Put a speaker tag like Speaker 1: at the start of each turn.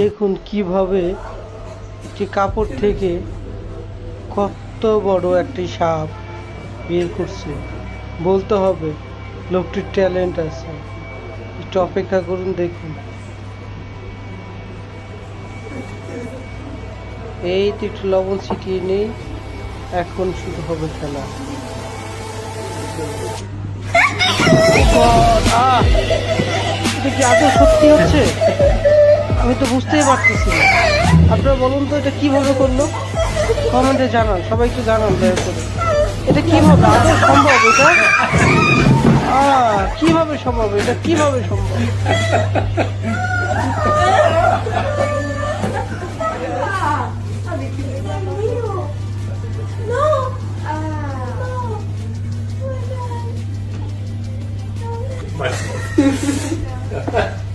Speaker 1: দেখুন কীভাবে একটি কাপড় থেকে কত বড় একটি সাপ বের করছে। বলতে হবে, লোকটির ট্যালেন্ট আছে। একটু অপেক্ষা করুন, দেখুন। এই তো একটু লবণ ছিটিয়ে নেই, এখন শুরু হবে খেলা। কি সত্যি হচ্ছে? আমি তো বুঝতেই পারতেছি না। আপনারা বলুন তো এটা কীভাবে করল? কমেন্টে জানান সবাই একটু জানান দয়া করে। এটা কীভাবে আদৌ সম্ভব এটা? কীভাবে সম্ভব এটা? কীভাবে সম্ভব? Thank.